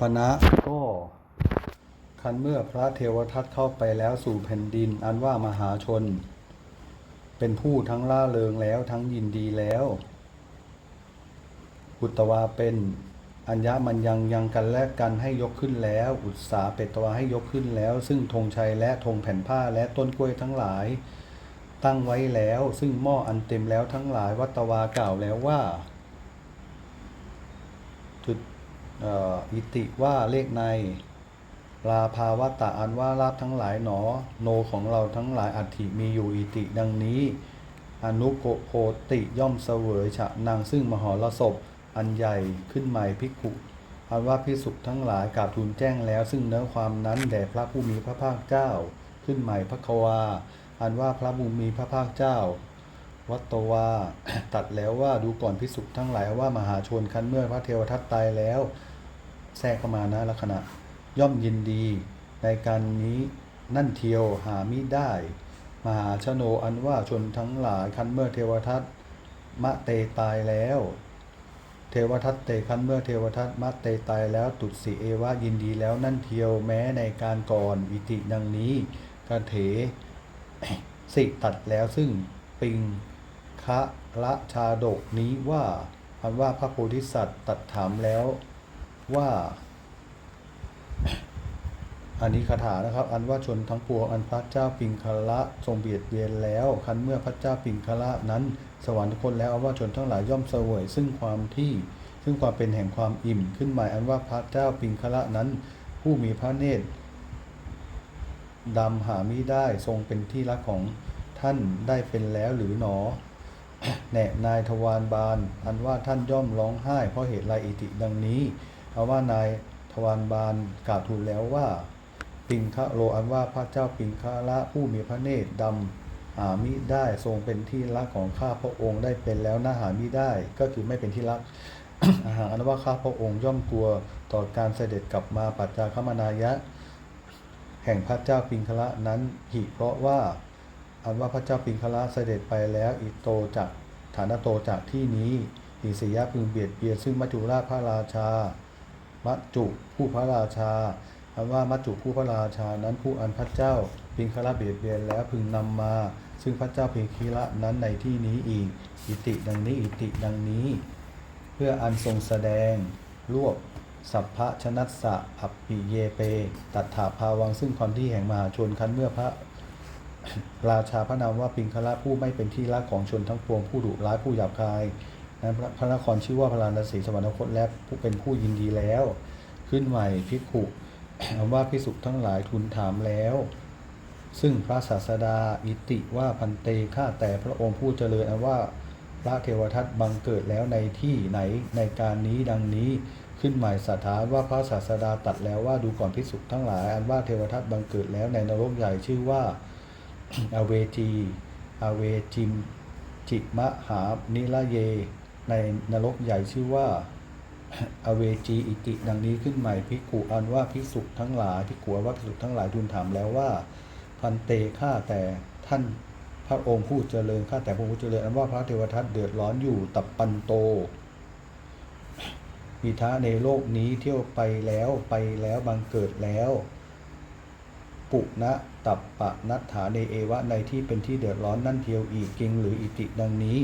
ปณะก็คันเมื่อพระเทวทัตเข้าไปแล้วสู่แผ่นดิน อันว่ามหาชน เป็นผู้ทั้งล่าเริงแล้วทั้งยินดีแล้วอุตตวาเป็นอัญญามันยังยังกันและกันให้ยกขึ้นแล้ว อุตสาเปตวาให้ยกขึ้นแล้ว ซึ่งธงชัยและธงแผ่นผ้าและต้นกล้วยทั้งหลาย ตั้งไว้แล้ว ซึ่งหม้ออันเต็มแล้วทั้งหลายวัตวากล่าวแล้วว่าจุด อิติว่าเลขในลาภาวตะอันว่าลาบทั้งหลายหนอ โนของเราทั้งหลายอัติมีอยู่อิติดังนี้ อนุโกโพติย่อมเสวยฉะนางซึ่งมหรสพอันใหญ่ขึ้นใหม่พิกขุอันว่าพิสุทั้งหลายกราบทูลแจ้งแล้วซึ่งเนื้อความนั้นแด่พระผู้มีพระภาคเจ้า ขึ้นใหม่พระควา อันว่าพระผู้มีพระภาคเจ้า วัตตวาตัดแล้วว่าดูก่อนพิสุทั้งหลายว่ามหาชนคันเมื่อพระเทวทัตตายแล้ว แทรกเข้ามานะลักษณะ ย่อมยินดี ในการนี้นั่นเทียวหามิได้ มหาชโนอันว่าชนทั้งหลายคันเมื่อเทวทัตมะเตตายแล้ว เทวทัตเตคันเมื่อเทวทัตมะเตตายแล้วตุสิเอวะยินดีแล้วนั่นเทียวแม้ในการก่อนอิติดังนี้กเถสิตัดแล้วซึ่งปิงคะละชาดกนี้ว่าอันว่าพระโพธิสัตว์ตัดถามแล้ว ว่า อันนี้คาถานะครับ อันว่าชนทั้งปวงอันพระเจ้าปิงคละทรงเบียดเบียนแล้ว คันเมื่อพระเจ้าปิงคละนั้น สวรรคตแล้วอันว่าชนทั้งหลายย่อมเสวยซึ่งความที่ซึ่งความเป็นแห่งความอิ่มขึ้นหมายอันว่าพระเจ้าปิงคละนั้น ผู้มีพระเนตรดำหามิได้ทรงเป็นที่รักของท่านได้เป็นแล้วหรือหนอแหน่นายทวารบาล อันว่าท่านย่อมร้องไห้เพราะเหตุไรอิติดังนี้ เอาว่านายทวารบาลกล่าวทูลแล้วว่า ปิงคะโลอันว่าพระเจ้าปิงคะละผู้มีพระเนตรดำหามิได้ทรงเป็นที่รักของข้าพระองค์ได้เป็นแล้วนะหามิได้ก็คือไม่เป็นที่รักอาหารอันว่าข้าพระองค์ย่อมกลัวต่อการเสด็จกลับมาปัจจาคมนายะ แห่งพระเจ้าปิงคละนั้นหิเพราะว่า อันว่าพระเจ้าปิงคละเสด็จไปแล้วอิโตจากฐานโตจากที่นี้อิสยะพึงเบียดเบียนซึ่งมัจจุราชพระราชา มัจจุผู้พระราชาอันว่ามัจจุผู้พระราชานั้นผู้อันพระเจ้าปิงคละเบียดเบียนแล้วพึงนำมา ซึ่งพระเจ้าปิงคีละนั้นในที่นี้อีก อิติดังนี้อิติดังนี้ เพื่ออันทรงแสดงรวบสัพพะชนัสสะอัปปิเยเป ตัฏฐาภาวังซึ่งความที่แห่งมหาชนคันเมื่อพระราชาพระนามว่าปิงคละผู้ไม่เป็นที่รักของชนทั้งปวงผู้ดุร้ายผู้หยาบคาย นั้นพระพระนครชื่อว่าพระลานสีสวรรคตและผู้เป็นผู้ยินดีแล้ว ขึ้นใหม่พิกขุอันว่าพิสุทั้งหลายทูลถามแล้ว ซึ่งพระศาสดาอิติว่าพันเตข้าแต่พระองค์ผู้เจริญอันว่าพระเทวทัตบังเกิดแล้วในที่ไหนในการนี้ดังนี้ขึ้นหมายสถานว่าพระศาสดาตัดแล้วว่าดูก่อนพิสุทั้งหลาย อันว่าเทวทัตบังเกิดแล้วในนรกใหญ่ชื่อว่าอเวจีอเวจิมจิมะหานิละเย ในนรกใหญ่ชื่อว่าอเวจีอิติ ดังนี้ขึ้นใหม่พิกุอันว่าพิสุทั้งหลายพิกขุอันว่าพิสุทั้งหลายทูลถามแล้วว่า พันเตข้าแต่ท่านพระองค์ผู้เจริญข้าแต่พระองค์ผู้เจริญอันว่าพระเทวทัตเดือดร้อนอยู่ตับปันโตมีท้าในโลกนี้เที่ยวไปแล้วไปแล้วบังเกิดแล้ว ปุณะตับปะนัตถาเนเอวะในที่เป็นที่เดือดร้อนนั่นเทียวอีกจริงหรืออิติดังนี้